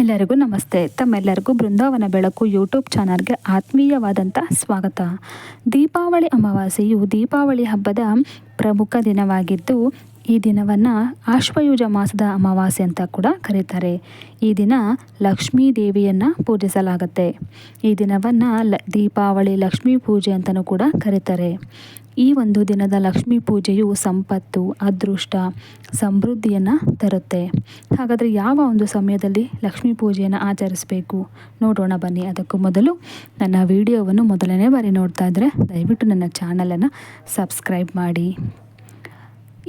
ಎಲ್ಲರಿಗೂ ನಮಸ್ತೆ. ತಮ್ಮೆಲ್ಲರಿಗೂ ಬೃಂದಾವನ ಬೆಳಕು ಯೂಟ್ಯೂಬ್ ಚಾನಲ್ಗೆ ಆತ್ಮೀಯವಾದಂಥ ಸ್ವಾಗತ. ದೀಪಾವಳಿ ಅಮಾವಾಸ್ಯೆಯು ದೀಪಾವಳಿ ಹಬ್ಬದ ಪ್ರಮುಖ ದಿನವಾಗಿದ್ದು ಈ ದಿನವನ್ನು ಆಶ್ವಯುಜ ಮಾಸದ ಅಮಾವಾಸ್ಯೆ ಅಂತ ಕೂಡ ಕರೀತಾರೆ. ಈ ದಿನ ಲಕ್ಷ್ಮೀ ದೇವಿಯನ್ನು ಪೂಜಿಸಲಾಗುತ್ತೆ. ಈ ದಿನವನ್ನು ಲ, ದೀಪಾವಳಿ, ಲಕ್ಷ್ಮೀ ಪೂಜೆ ಅಂತಲೂ ಕೂಡ ಕರೀತಾರೆ. ಈ ಒಂದು ದಿನದ ಲಕ್ಷ್ಮೀ ಪೂಜೆಯು ಸಂಪತ್ತು, ಅದೃಷ್ಟ, ಸಮೃದ್ಧಿಯನ್ನು ತರುತ್ತೆ. ಹಾಗಾದರೆ ಯಾವ ಒಂದು ಸಮಯದಲ್ಲಿ ಲಕ್ಷ್ಮೀ ಪೂಜೆಯನ್ನು ಆಚರಿಸಬೇಕು? ನೋಡೋಣ ಬನ್ನಿ. ಅದಕ್ಕೂ ಮೊದಲು ನನ್ನ ವಿಡಿಯೋವನ್ನು ಮೊದಲನೇ ಬಾರಿ ನೋಡ್ತಾ ಇದ್ದರೆ ದಯವಿಟ್ಟು ನನ್ನ ಚಾನಲನ್ನು ಸಬ್ಸ್ಕ್ರೈಬ್ ಮಾಡಿ.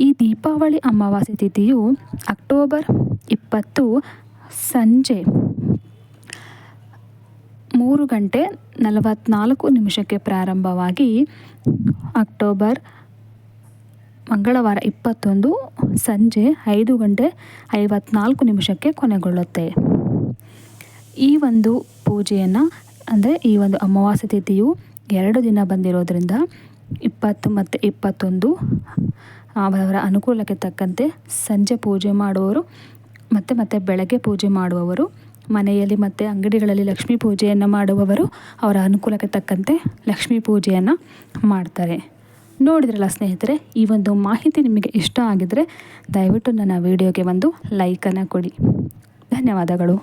ಈ ದೀಪಾವಳಿ ಅಮಾವಾಸ್ಯೆ ತಿಥಿಯು ಅಕ್ಟೋಬರ್ ಇಪ್ಪತ್ತು ಸಂಜೆ ಮೂರು ಗಂಟೆ ನಲವತ್ತ್ನಾಲ್ಕು ನಿಮಿಷಕ್ಕೆ ಪ್ರಾರಂಭವಾಗಿ ಅಕ್ಟೋಬರ್ ಮಂಗಳವಾರ ಇಪ್ಪತ್ತೊಂದು ಸಂಜೆ ಐದು ಗಂಟೆ ಐವತ್ನಾಲ್ಕು ನಿಮಿಷಕ್ಕೆ ಕೊನೆಗೊಳ್ಳುತ್ತೆ. ಈ ಒಂದು ಪೂಜೆಯನ್ನು, ಅಂದರೆ ಈ ಒಂದು ಅಮಾವಾಸ್ಯೆ ತಿಥಿಯು ಎರಡು ದಿನ ಬಂದಿರೋದ್ರಿಂದ ಇಪ್ಪತ್ತು ಮತ್ತು ಇಪ್ಪತ್ತೊಂದು ಅವರವರ ಅನುಕೂಲಕ್ಕೆ ತಕ್ಕಂತೆ ಸಂಜೆ ಪೂಜೆ ಮಾಡುವವರು ಮತ್ತು ಮತ್ತೆ ಬೆಳಗ್ಗೆ ಪೂಜೆ ಮಾಡುವವರು, ಮನೆಯಲ್ಲಿ ಮತ್ತು ಅಂಗಡಿಗಳಲ್ಲಿ ಲಕ್ಷ್ಮೀ ಪೂಜೆಯನ್ನು ಮಾಡುವವರು ಅವರ ಅನುಕೂಲಕ್ಕೆ ತಕ್ಕಂತೆ ಲಕ್ಷ್ಮೀ ಪೂಜೆಯನ್ನು ಮಾಡ್ತಾರೆ. ನೋಡಿದ್ರಲ್ಲ ಸ್ನೇಹಿತರೆ, ಈ ಒಂದು ಮಾಹಿತಿ ನಿಮಗೆ ಇಷ್ಟ ಆಗಿದರೆ ದಯವಿಟ್ಟು ನನ್ನ ವಿಡಿಯೋಗೆ ಒಂದು ಲೈಕನ್ನು ಕೊಡಿ. ಧನ್ಯವಾದಗಳು.